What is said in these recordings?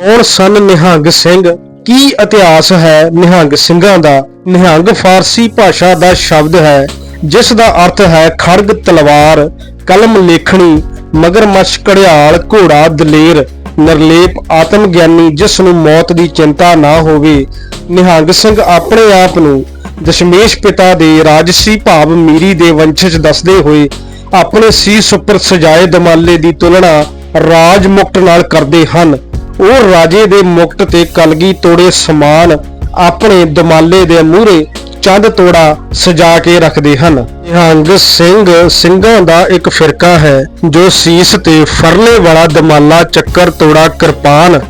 ਕੌਣ ਸਨ ਨਿਹੰਗ ਸਿੰਘ? ਕੀ ਇਤਿਹਾਸ ਹੈ ਨਿਹੰਗ ਸਿੰਘਾਂ ਦਾ? ਨਿਹੰਗ ਫਾਰਸੀ ਭਾਸ਼ਾ ਦਾ ਸ਼ਬਦ ਹੈ, ਜਿਸ ਦਾ ਅਰਥ ਹੈ ਖੜਗ, ਤਲਵਾਰ, ਕਲਮ ਲੇਖਣੀ, ਮਗਰਮੱਛ, ਘੜਿਆਲ, ਘੋੜਾ, ਦਲੇਰ, ਨਿਰਲੇਪ ਆਤਮ ਗਿਆਨੀ ਜਿਸ ਨੂੰ ਮੌਤ ਦੀ ਚਿੰਤਾ ਨਾ ਹੋਵੇ। ਨਿਹੰਗ ਸਿੰਘ ਆਪਣੇ ਆਪ ਨੂੰ ਦਸ਼ਮੇਸ਼ ਪਿਤਾ ਦੇ ਰਾਜਸੀ ਭਾਵ ਮੀਰੀ ਦੇ ਵੰਸ਼ਜ ਦੱਸਦੇ ਹੋਏ ਆਪਣੇ ਸੀਸ ਉੱਪਰ ਸਜਾਏ ਦਮਾਲੇ ਦੀ ਤੁਲਨਾ ਰਾਜ ਮੁਕਤ ਨਾਲ ਕਰਦੇ ਹਨ। ਉਹ ਰਾਜੇ ਦੇ ਮੁਕਟ ਤੇ ਕਲਗੀ ਤੋੜੇ ਸਮਾਨ ਆਪਣੇ ਦਮਾਲੇ ਦੇ ਮੂਹਰੇ ਚੰਦ ਤੋੜਾ ਸਜਾ ਕੇ ਰੱਖਦੇ ਹਨ। ਨਿਹੰਗ ਸਿੰਘ ਸਿੰਘਾਂ ਦਾ ਇੱਕ ਫਿਰਕਾ ਹੈ, ਜੋ ਸੀਸ ਤੇ ਫਰਲੇ ਵਾਲਾ ਦਮਾਲਾ ਚੱਕਰ ਤੋੜਾ ਕਿਰਪਾਨ,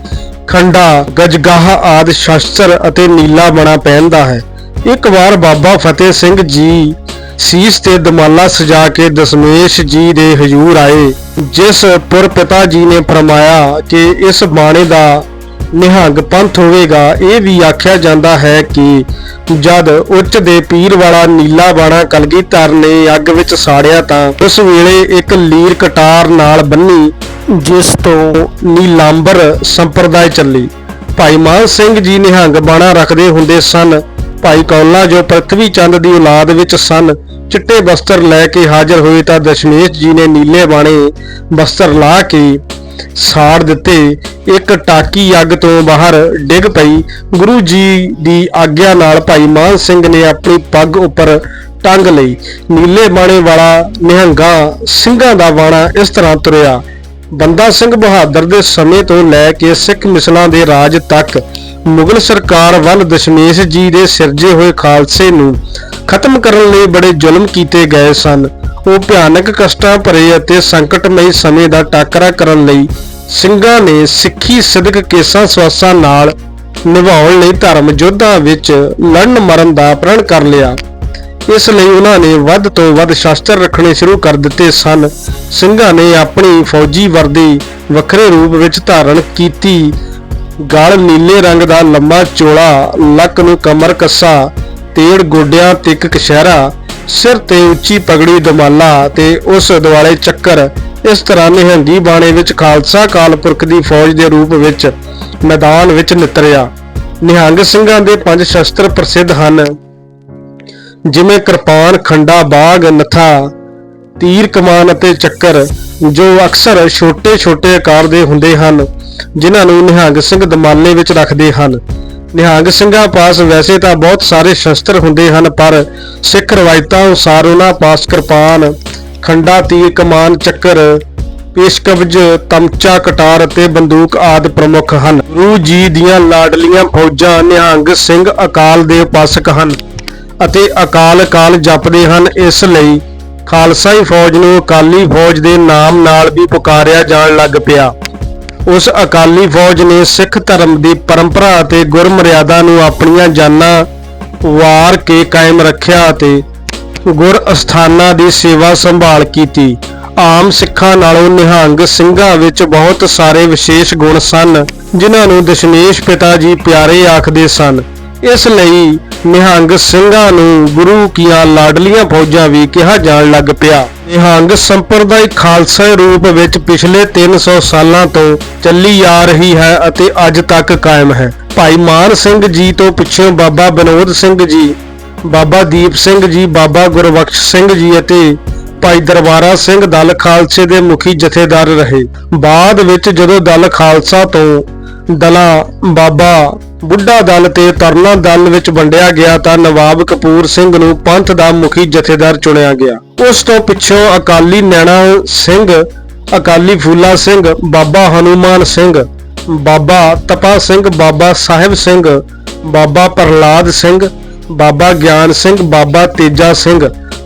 ਖੰਡਾ, ਗਜਗਾਹ ਆਦ ਸ਼ਸਤਰ ਅਤੇ ਨੀਲਾ ਬਣਾ ਪਹਿਨਦਾ ਹੈ। ਇੱਕ ਵਾਰ ਬਾਬਾ ਫਤਿਹ ਸਿੰਘ ਜੀ ਸੀਸ ਤੇ ਦਮਾਲਾ ਸਜਾ ਕੇ ਦਸ਼ਮੇਸ਼ ਜੀ ਦੇ ਹਜ਼ੂਰ ਆਏ, ਜਿਸ ਪੁਰ ਪਿਤਾ ਜੀ ਨੇ ਫਰਮਾਇਆ ਕਿ ਇਸ ਬਾਣੇ ਦਾ ਨਿਹੰਗ ਪੰਥ ਹੋਵੇਗਾ। ਇਹ ਵੀ ਆਖਿਆ ਜਾਂਦਾ ਹੈ ਕਿ ਜਦ ਉੱਚ ਦੇ ਪੀਰ ਵਾਲਾ ਨੀਲਾ ਬਾਣਾ ਕਲਗੀਧਰ ਨੇ ਅੱਗ ਵਿੱਚ ਸਾੜਿਆ ਤਾਂ ਉਸ ਵੇਲੇ ਇੱਕ ਲੀਰ ਕਟਾਰ ਨਾਲ ਬੰਨੀ, ਜਿਸ ਤੋਂ ਨੀਲਾਂਬਰ ਸੰਪਰਦਾਇ ਚੱਲੀ। ਭਾਈ ਮਾਨ ਸਿੰਘ ਜੀ ਨਿਹੰਗ ਬਾਣਾ ਰੱਖਦੇ ਹੁੰਦੇ ਸਨ। ਭਾਈ ਕੌਲਾ ਜੋ ਪ੍ਰਥਵੀ ਚੰਦ ਦੀ ਔਲਾਦ ਵਿੱਚ ਸਨ, ਚਿੱਟੇ ਬਸਤਰ ਲੈ ਕੇ ਹਾਜ਼ਰ ਹੋਏ ਤਾਂ ਦਸ਼ਮੇਸ਼ ਜੀ ਨੇ ਨੀਲੇ ਬਾਣੇ ਬਸਤਰ ਲਾ ਕੇ ਸਾੜ ਦਿੱਤੇ। ਇੱਕ ਟਾਕੀ ਅੱਗ ਤੋਂ ਬਾਹਰ ਡਿੱਗ ਪਈ। ਗੁਰੂ ਜੀ ਦੀ ਆਗਿਆ ਨਾਲ ਭਾਈ ਮਾਨ ਸਿੰਘ ਨੇ ਆਪਣੀ ਪੱਗ ਉੱਪਰ ਟੰਗ ਲਈ। ਨੀਲੇ ਬਾਣੇ ਵਾਲਾ ਨਿਹੰਗਾ ਸਿੰਘਾਂ ਦਾ ਬਾਣਾ ਇਸ ਤਰ੍ਹਾਂ ਤੁਰਿਆ। ਬੰਦਾ ਸਿੰਘ ਬਹਾਦਰ ਦੇ ਸਮੇਂ ਤੋਂ ਲੈ ਕੇ ਸਿੱਖ ਮਿਸਲਾਂ ਦੇ ਰਾਜ ਤੱਕ ਮੁਗਲ ਸਰਕਾਰ ਵੱਲ ਦਸ਼ਮੇਸ਼ ਜੀ ਦੇ ਸਿਰਜੇ ਹੋਏ ਖਾਲਸੇ ਨੂੰ ਖਤਮ ਕਰਨ ਲਈ ਬੜੇ ਜ਼ੁਲਮ ਕੀਤੇ ਗਏ ਸਨ। ਉਹ ਭਿਆਨਕ ਕਸ਼ਟਾਂ ਭਰੇ ਅਤੇ ਸੰਕਟਮਈ ਸਮੇਂ ਦਾ ਟਾਕਰਾ ਕਰਨ ਲਈ ਸਿੰਘਾਂ ਨੇ ਸਿੱਖੀ ਸਿਦਕ ਕੇਸਾਂ ਸਵਾਸਾਂ ਨਾਲ ਨਿਭਾਉਣ ਲਈ ਧਰਮ ਯੁੱਧਾਂ ਵਿੱਚ ਲੜਨ ਮਰਨ ਦਾ ਪ੍ਰਣ ਕਰ ਲਿਆ। ਇਸ ਲਈ ਉਹਨਾਂ ਨੇ ਵੱਧ ਤੋਂ ਵੱਧ ਸ਼ਸਤਰ ਰੱਖਣੇ ਸ਼ੁਰੂ ਕਰ ਦਿੱਤੇ ਸਨ। ਸਿੰਘਾਂ ਨੇ ਆਪਣੀ ਫੌਜੀ ਵਰਦੀ ਵੱਖਰੇ ਰੂਪ ਵਿੱਚ ਧਾਰਨ ਕੀਤੀ। ਗਲ ਨੀਲੇ ਰੰਗ ਦਾ ਲੰਮਾ ਚੋਲਾ, ਲੱਕ ਨੂੰ ਕਮਰ ਕੱਸਾ, ਤੇੜ ਗੋਡਿਆਂ ਤੱਕ ਕਸ਼ਹਿਰਾ ਸਿਰ ਤੇ ਉੱਚੀ ਪਗੜੀ ਦਮਾਲਾ ਤੇ ਉਸ ਦੁਆਲੇ ਚੱਕਰ। ਇਸ ਤਰ੍ਹਾਂ ਨਿਹੰਗੀ ਬਾਣੇ ਵਿੱਚ ਖਾਲਸਾ ਕਾਲਪੁਰਖ ਦੀ ਫੌਜ ਦੇ ਰੂਪ ਵਿੱਚ ਮੈਦਾਨ ਵਿੱਚ ਨਿਤਰਿਆ। ਨਿਹੰਗ ਸਿੰਘਾਂ ਦੇ ਪੰਜ ਸ਼ਸਤਰ ਪ੍ਰਸਿੱਧ ਹਨ। ਜਿਵੇਂ ਕਿਰਪਾਨ, ਖੰਡਾ, ਬਾਗ, ਨਥਾ, ਤੀਰ, ਕਮਾਨ ਅਤੇ ਚੱਕਰ, ਜੋ ਅਕਸਰ ਛੋਟੇ-ਛੋਟੇ ਆਕਾਰ ਦੇ ਹੁੰਦੇ ਹਨ, ਜਿਨ੍ਹਾਂ ਨੂੰ ਨਿਹੰਗ ਸਿੰਘ ਦਮਾਲੇ ਵਿੱਚ ਰੱਖਦੇ ਹਨ। ਨਿਹੰਗ ਸਿੰਘਾਂ ਪਾਸ ਵੈਸੇ ਤਾਂ ਬਹੁਤ ਸਾਰੇ ਸ਼ਸਤਰ ਹੁੰਦੇ ਹਨ, ਪਰ ਸਿੱਖ ਰਵਾਇਤਾਂ ਅਨੁਸਾਰ ਉਹਨਾਂ ਪਾਸ ਕਿਰਪਾਨ, ਖੰਡਾ, ਤੀਰ, ਕਮਾਨ, ਚੱਕਰ ਪੇਸ਼ਕਬਜ਼ ਤਮਚਾ, ਕਟਾਰ ਅਤੇ ਬੰਦੂਕ ਆਦਿ ਪ੍ਰਮੁੱਖ ਹਨ। ਗੁਰੂ ਜੀ ਦੀਆਂ ਲਾਡਲੀਆਂ ਫੌਜਾਂ ਨਿਹੰਗ ਸਿੰਘ ਅਕਾਲ ਦੇ ਉਪਾਸਕ ਹਨ। ਅਤੇ ਅਕਾਲ ਕਾਲ ਜਪਦੇ ਹਨ। ਇਸ ਲਈ ਖਾਲਸਾਈ ਫੌਜ ਨੂੰ ਅਕਾਲੀ ਫੌਜ ਦੇ ਨਾਮ ਨਾਲ ਵੀ ਪੁਕਾਰਿਆ ਜਾਣ ਲੱਗ ਪਿਆ। ਉਸ ਅਕਾਲੀ ਫੌਜ ਨੇ ਸਿੱਖ ਧਰਮ ਦੀ ਪਰੰਪਰਾ ਅਤੇ ਗੁਰਮਰਿਆਦਾ ਨੂੰ ਆਪਣੀਆਂ ਜਾਨਾਂ ਵਾਰ ਕੇ ਕਾਇਮ ਰੱਖਿਆ ਅਤੇ ਗੁਰ ਅਸਥਾਨਾਂ ਦੀ ਸੇਵਾ ਸੰਭਾਲ ਕੀਤੀ। ਆਮ ਸਿੱਖਾਂ ਨਾਲੋਂ ਨਿਹੰਗ ਸਿੰਘਾਂ ਵਿੱਚ ਬਹੁਤ ਸਾਰੇ ਵਿਸ਼ੇਸ਼ ਗੁਣ ਸਨ, ਜਿਨ੍ਹਾਂ ਨੂੰ ਦਸ਼ਮੇਸ਼ ਪਿਤਾ ਜੀ ਪਿਆਰੇ ਆਖਦੇ ਸਨ। ਇਸ ਲਈ ਨਿਹੰਗ ਸਿੰਘਾਂ ਨੂੰ ਗੁਰੂ ਕੀਆਂ ਲਾਡਲੀਆਂ ਫੌਜਾਂ ਵੀ ਕਿਹਾ ਜਾਣ ਲੱਗ ਪਿਆ। ਨਿਹੰਗ ਸੰਪਰਦਾਇ ਖਾਲਸਾ ਰੂਪ ਵਿੱਚ ਪਿਛਲੇ 300 ਸਾਲਾਂ ਤੋਂ ਚੱਲੀ ਆ ਰਹੀ ਹੈ ਅਤੇ ਅੱਜ ਤੱਕ ਕਾਇਮ ਹੈ। ਭਾਈ ਮਾਨ ਸਿੰਘ ਜੀ ਤੋਂ ਪਿੱਛੋਂ ਬਾਬਾ ਬਨੋਦ ਸਿੰਘ ਜੀ, ਬਾਬਾ ਦੀਪ ਸਿੰਘ ਜੀ, ਬਾਬਾ ਗੁਰਬਖਸ਼ ਸਿੰਘ ਜੀ ਅਤੇ ਭਾਈ ਦਰਬਾਰਾ ਸਿੰਘ ਦਲ ਖਾਲਸੇ ਦੇ ਮੁਖੀ ਜਥੇਦਾਰ ਰਹੇ। ਬਾਅਦ ਵਿੱਚ ਜਦੋਂ ਦਲ ਖਾਲਸਾ ਤੋਂ ਦਲਾ ਬਾਬਾ ਬੁੱਢਾ ਦਲ ਤੇ ਤਰਨਾ ਦਲ ਵਿੱਚ ਵੰਡਿਆ ਗਿਆ ਤਾਂ ਨਵਾਬ ਕਪੂਰ ਸਿੰਘ ਨੂੰ ਪੰਥ ਦਾ ਮੁਖੀ ਜਥੇਦਾਰ ਚੁਣਿਆ ਗਿਆ। ਉਸ ਤੋਂ ਪਿੱਛੋਂ ਅਕਾਲੀ ਨੈਣਾ ਸਿੰਘ, ਅਕਾਲੀ ਫੂਲਾ ਸਿੰਘ, ਬਾਬਾ ਹਨੂਮਾਨ ਸਿੰਘ, ਬਾਬਾ ਤਪਾ ਸਿੰਘ, ਬਾਬਾ ਸਾਹਿਬ ਸਿੰਘ, ਬਾਬਾ ਪ੍ਰਲਾਦ ਸਿੰਘ, ਬਾਬਾ ਗਿਆਨ ਸਿੰਘ, ਬਾਬਾ ਤੇਜਾ ਸਿੰਘ,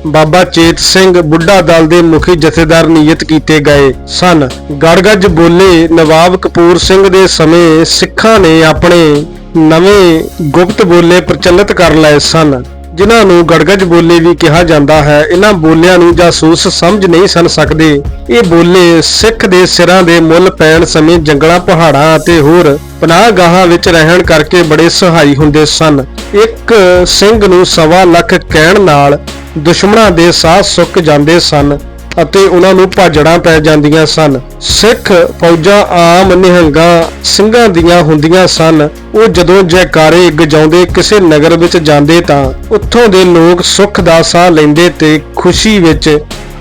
ਬਾਬਾ ਚੇਤ ਸਿੰਘ ਬੁੱਢਾ ਦਲ ਦੇ ਮੁਖੀ ਜਥੇਦਾਰ ਨਿਯਤ ਕੀਤੇ ਗਏ ਸਨ। ਗੜਗੱਜ ਬੋਲੇ ਨਵਾਬ ਕਪੂਰ ਸਿੰਘ ਦੇ ਸਮੇਂ ਸਿੱਖਾਂ ਨੇ ਆਪਣੇ ਨਵੇਂ ਗੁਪਤ ਬੋਲੇ ਪ੍ਰਚਲਿਤ ਕਰ ਲਏ ਸਨ। ਜਿਨ੍ਹਾਂ ਨੂੰ ਗੜਗੱਜ ਬੋਲੇ ਵੀ ਕਿਹਾ ਜਾਂਦਾ ਹੈ ਇਹਨਾਂ ਬੋਲਿਆਂ ਨੂੰ ਜਾਸੂਸ ਸਮਝ ਨਹੀਂ ਸਨ ਸਕਦੇ। ਇਹ ਬੋਲੇ ਸਿੱਖ ਦੇ ਸਿਰਾਂ ਦੇ ਮੁੱਲ ਪੈਣ ਸਮੇਂ ਜੰਗਲਾਂ, ਪਹਾੜਾਂ ਅਤੇ ਹੋਰ ਪਨਾਹਗਾਹਾਂ ਵਿੱਚ ਰਹਿਣ ਕਰਕੇ ਬੜੇ ਸਹਾਈ ਹੁੰਦੇ ਸਨ। ਇੱਕ ਸਿੰਘ ਨੂੰ ਸਵਾ ਲੱਖ ਕਹਿਣ ਨਾਲ ਦੁਸ਼ਮਣਾਂ ਦੇ ਸਾਹ ਸੁੱਕ ਜਾਂਦੇ ਸਨ। ਅਤੇ ਉਹਨਾਂ ਨੂੰ ਭਾਜੜਾਂ ਪੈ ਜਾਂਦੀਆਂ ਸਨ। ਸਿੱਖ ਫੌਜਾਂ ਆਮ ਨਿਹੰਗਾਂ ਸਿੰਘਾਂ ਦੀਆਂ ਹੁੰਦੀਆਂ ਸਨ। ਉਹ ਜਦੋਂ ਜੈਕਾਰੇ ਗਜਾਉਂਦੇ ਕਿਸੇ ਨਗਰ ਵਿੱਚ ਜਾਂਦੇ ਤਾਂ ਉੱਥੋਂ ਦੇ ਲੋਕ ਸੁੱਖ ਦਾ ਸਾਹ ਲੈਂਦੇ ਤੇ ਖੁਸ਼ੀ ਵਿੱਚ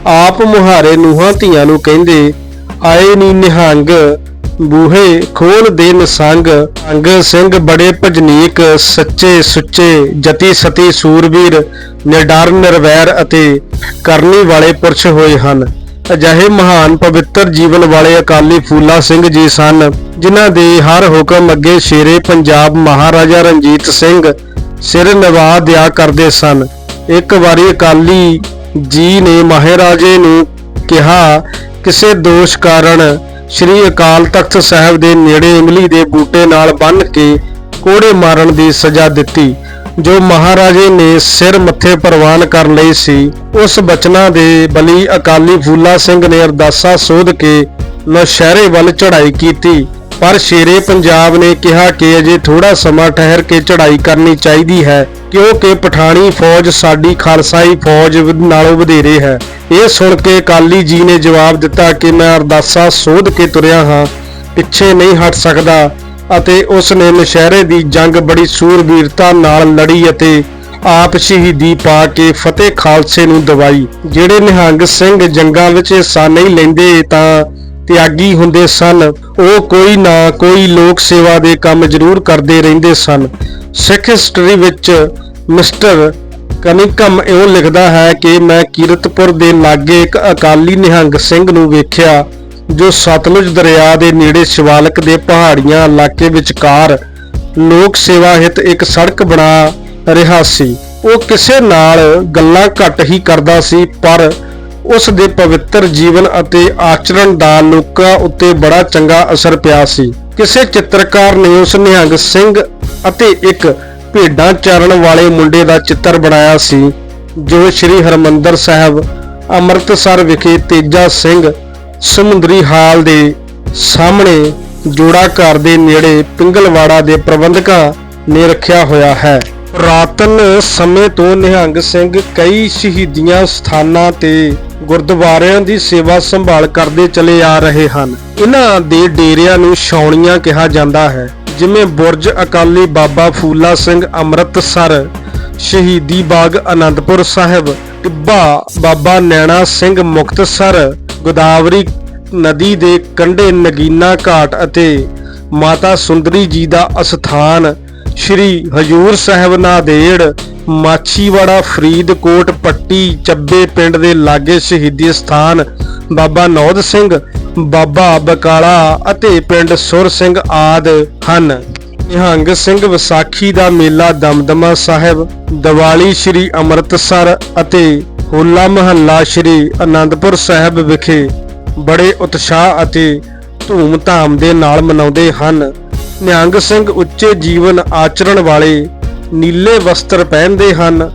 ਆਪ ਮੁਹਾਰੇ ਨੂਹਾਂ ਧੀਆਂ ਨੂੰ ਕਹਿੰਦੇ, ਆਏ ਨੀ ਨਿਹੰਗ ਬੂਹੇ ਖੋਲ ਦੇ ਨਸੰਗ। ਅੰਗ ਸਿੰਘ ਬੜੇ ਭਜਨੀਕ, ਸੱਚੇ ਸੁੱਚੇ, ਜਤੀ ਸਤੀ ਸੂਰਬੀਰ ਨਿਡਰ ਨਿਰਵੈਰ ਅਤੇ ਕਰਨੀ ਵਾਲੇ ਪੁਰਸ਼ ਹੋਏ ਹਨ। ਅਜਿਹੇ ਮਹਾਨ ਪਵਿੱਤਰ ਜੀਵਨ ਵਾਲੇ ਅਕਾਲੀ ਫੂਲਾ ਸਿੰਘ ਜੀ ਸਨ, ਜਿਨ੍ਹਾਂ ਦੇ ਹਰ ਹੁਕਮ ਅੱਗੇ ਸ਼ੇਰੇ ਪੰਜਾਬ ਮਹਾਰਾਜਾ ਰਣਜੀਤ ਸਿੰਘ ਸਿਰ ਨਿਵਾ ਦਿਆ ਕਰਦੇ ਸਨ। ਇੱਕ ਵਾਰੀ ਅਕਾਲੀ ਜੀ ਨੇ ਮਹਾਰਾਜੇ ਨੂੰ ਕਿਹਾ, ਕਿਸੇ ਦੋਸ਼ ਕਾਰਨ ਸ੍ਰੀ ਅਕਾਲ ਤਖਤ ਸਾਹਿਬ ਦੇ ਨੇੜੇ ਇਮਲੀ ਦੇ ਬੂਟੇ ਨਾਲ ਬੰਨ੍ਹ ਕੇ ਕੋੜੇ ਮਾਰਨ ਦੀ ਸਜ਼ਾ ਦਿੱਤੀ, ਜੋ ਮਹਾਰਾਜੇ ਨੇ ਸਿਰ ਮੱਥੇ ਪ੍ਰਵਾਨ ਕਰ ਲਈ ਸੀ। ਉਸ ਬਚਨਾਂ ਦੇ ਬਲੀ ਅਕਾਲੀ ਫੂਲਾ ਸਿੰਘ ਨੇ ਅਰਦਾਸਾ ਸੋਧ ਕੇ ਨੌਸ਼ਹਿਰੇ ਵੱਲ ਚੜ੍ਹਾਈ ਕੀਤੀ। ਪਰ ਸ਼ੇਰੇ ਪੰਜਾਬ ਨੇ ਕਿਹਾ ਕਿ ਅਜੇ ਥੋੜਾ ਸਮਾਂ ਠਹਿਰ ਕੇ ਚੜ੍ਹਾਈ ਕਰਨੀ ਚਾਹੀਦੀ ਹੈ, ਕਿਉਂਕਿ ਪਠਾਣੀ ਫੌਜ ਸਾਡੀ ਖਾਲਸਾਈ ਫੌਜ ਨਾਲੋਂ ਵਧੇਰੇ ਹੈ। ਇਹ ਸੁਣ ਕੇ ਅਕਾਲੀ ਜੀ ਨੇ ਜਵਾਬ ਦਿੱਤਾ ਕਿ ਮੈਂ ਅਰਦਾਸਾ ਸੋਧ ਕੇ ਤੁਰਿਆ ਹਾਂ, ਪਿੱਛੇ ਨਹੀਂ ਹਟ ਸਕਦਾ ਅਤੇ ਉਸ ਨੇ ਨਸ਼ਹਿਰੇ ਦੀ ਜੰਗ ਬੜੀ ਸੂਰਬੀਰਤਾ ਨਾਲ ਲੜੀ ਅਤੇ ਆਪ ਸ਼ਹੀਦੀ ਪਾ ਕੇ ਫਤਿਹ ਖਾਲਸੇ ਨੂੰ ਦਵਾਈ। ਜਿਹੜੇ ਨਿਹੰਗ ਸਿੰਘ ਜੰਗਾਂ ਵਿੱਚ ਹਿੱਸਾ ਨਹੀਂ ਲੈਂਦੇ ਤਾਂ ਤਿਆਗੀ ਹੁੰਦੇ ਸਨ। ਉਹ ਕੋਈ ਨਾ ਕੋਈ ਲੋਕ ਸੇਵਾ ਦੇ ਕੰਮ ਜ਼ਰੂਰ ਕਰਦੇ ਰਹਿੰਦੇ ਸਨ। ਸਿੱਖ ਹਿਸਟਰੀ ਵਿੱਚ ਮਿਸਟਰ ਕਨਿਕਮ ਇਉਂ ਲਿਖਦਾ ਹੈ ਕਿ ਮੈਂ ਕੀਰਤਪੁਰ ਦੇ ਲਾਗੇ ਇੱਕ ਅਕਾਲੀ ਨਿਹੰਗ ਸਿੰਘ ਨੂੰ ਵੇਖਿਆ, ਜੋ ਸਤਲੁਜ ਦਰਿਆ ਦੇ ਨੇੜੇ ਸ਼ਿਵਾਲਕ ਦੇ ਪਹਾੜੀਆਂ ਇਲਾਕੇ ਵਿਚਕਾਰ ਲੋਕ ਸੇਵਾ ਹਿਤ ਇੱਕ ਸੜਕ ਬਣਾ ਰਿਹਾ ਸੀ। ਉਹ ਕਿਸੇ ਨਾਲ ਗੱਲਾਂ ਘੱਟ ਹੀ ਕਰਦਾ ਸੀ, ਪਰ ਉਸ ਦੇ ਪਵਿੱਤਰ ਜੀਵਨ ਅਤੇ ਆਚਰਣ ਦਾ ਲੋਕਾਂ ਉੱਤੇ ਬੜਾ ਚੰਗਾ ਅਸਰ ਪਿਆ ਸੀ। ਕਿਸੇ ਚਿੱਤਰਕਾਰ ਨੇ ਉਸ ਨਿਹੰਗ ਸਿੰਘ ਅਤੇ ਇੱਕ ਭੇਡਾਂ ਚਾਰਨ ਵਾਲੇ ਮੁੰਡੇ ਦਾ ਚਿੱਤਰ ਬਣਾਇਆ ਸੀ, ਜੋ ਸ੍ਰੀ ਹਰਮੰਦਰ ਸਾਹਿਬ, ਅੰਮ੍ਰਿਤਸਰ ਵਿਖੇ ਤੇਜਾ ਸਿੰਘ ਸਮੁੰਦਰੀ ਹਾਲ ਦੇ ਸਾਹਮਣੇ ਜੋੜਾ ਘਰ ਦੇ ਨੇੜੇ ਪਿੰਗਲਵਾੜਾ ਦੇ ਪ੍ਰਬੰਧਕਾਂ ਨੇ ਰੱਖਿਆ ਹੋਇਆ ਹੈ। ਪੁਰਾਤਨ ਸਮੇਂ ਤੋਂ ਨਿਹੰਗ ਸਿੰਘ ਕਈ ਸ਼ਹੀਦੀਆਂ ਸਥਾਨਾਂ ਤੇ ਗੁਰਦੁਆਰਿਆਂ ਦੀ ਸੇਵਾ ਸੰਭਾਲ ਕਰਦੇ ਚਲੇ ਆ ਰਹੇ ਹਨ। ਇਹਨਾਂ ਦੇ ਡੇਰਿਆਂ ਨੂੰ ਛਾਉਣੀਆਂ ਕਿਹਾ ਜਾਂਦਾ ਹੈ, ਜਿਵੇਂ ਬੁਰਜ ਅਕਾਲੀ ਬਾਬਾ ਫੂਲਾ ਸਿੰਘ ਅੰਮ੍ਰਿਤਸਰ, ਸ਼ਹੀਦੀ ਬਾਗ ਆਨੰਦਪੁਰ ਸਾਹਿਬ, ਟਿੱਬਾ ਬਾਬਾ ਨੈਣਾ ਸਿੰਘ ਮੁਕਤਸਰ, ਗੋਦਾਵਰੀ ਨਦੀ ਦੇ ਕੰਢੇ ਨਗੀਨਾ ਘਾਟ ਅਤੇ ਮਾਤਾ ਸੁੰਦਰੀ ਜੀ ਦਾ ਅਸਥਾਨ ਸ਼੍ਰੀ ਹਜੂਰ ਸਾਹਿਬ ਨਾਦੇੜ, ਮਾਛੀਵਾੜਾ, ਫਰੀਦਕੋਟ, ਪੱਟੀ, ਚੱਬੇ ਪਿੰਡ ਦੇ ਲਾਗੇ ਸ਼ਹੀਦੀ ਸਥਾਨ ਬਾਬਾ ਨੌਦ ਸਿੰਘ, ਬਾਬਾ ਬਕਾਲਾ ਅਤੇ ਪਿੰਡ ਸੁਰ ਸਿੰਘ ਆਦ ਹਨ। ਨਿਹੰਗ ਸਿੰਘ ਵਿਸਾਖੀ ਦਾ ਮੇਲਾ ਦਮਦਮਾ ਸਾਹਿਬ, ਦੀਵਾਲੀ ਸ਼੍ਰੀ ਅੰਮ੍ਰਿਤਸਰ ਅਤੇ ਹੋਲਾ ਮਹੱਲਾ ਸ਼੍ਰੀ ਅਨੰਦਪੁਰ ਸਾਹਿਬ ਵਿਖੇ ਬੜੇ ਉਤਸ਼ਾਹ ਅਤੇ ਧੂਮ-ਧਾਮ ਦੇ ਨਾਲ ਮਨਾਉਂਦੇ ਹਨ। ਨਿਹੰਗ ਸਿੰਘ ਉੱਚੇ ਜੀਵਨ ਆਚਰਣ ਵਾਲੇ ਨੀਲੇ ਵਸਤਰ ਪਹਿਨਦੇ ਹਨ,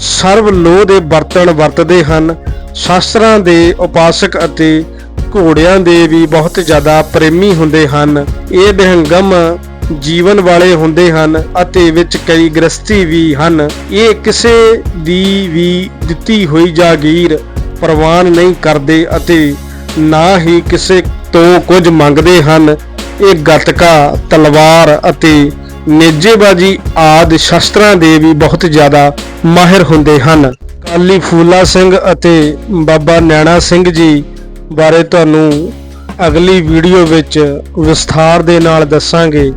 ਸਰਵ ਲੋਹ ਦੇ ਬਰਤਨ ਵਰਤਦੇ ਹਨ, ਸ਼ਾਸਤਰਾਂ ਦੇ ਉਪਾਸਕ ਅਤੇ ਘੋੜਿਆਂ ਦੇ ਵੀ ਬਹੁਤ ਜ਼ਿਆਦਾ ਪ੍ਰੇਮੀ ਹੁੰਦੇ ਹਨ। ਇਹ ਨਿਹੰਗਮ ਜੀਵਨ ਵਾਲੇ ਹੁੰਦੇ ਹਨ ਅਤੇ ਵਿੱਚ ਕਈ ਗ੍ਰਸਤੀ ਵੀ ਹਨ। ਇਹ ਕਿਸੇ ਦੀ ਵੀ ਦਿੱਤੀ ਹੋਈ ਜਾਗੀਰ ਪ੍ਰਵਾਨ ਨਹੀਂ ਕਰਦੇ ਅਤੇ ਨਾ ਹੀ ਕਿਸੇ ਤੋਂ ਕੁਝ ਮੰਗਦੇ ਹਨ। ਇਹ ਗਤਕਾ, ਤਲਵਾਰ ਅਤੇ ਨੇਜੇਬਾਜੀ ਆਦਿ ਸ਼ਸਤਰਾਂ ਦੇ ਵੀ ਬਹੁਤ ਜ਼ਿਆਦਾ ਮਾਹਿਰ ਹੁੰਦੇ ਹਨ। ਕਾਲੀ ਫੂਲਾ ਸਿੰਘ ਅਤੇ ਬਾਬਾ ਨੈਣਾ ਸਿੰਘ ਜੀ ਬਾਰੇ ਤੁਹਾਨੂੰ ਅਗਲੀ ਵੀਡੀਓ ਵਿੱਚ ਵਿਸਥਾਰ ਦੇ ਨਾਲ ਦੱਸਾਂਗੇ।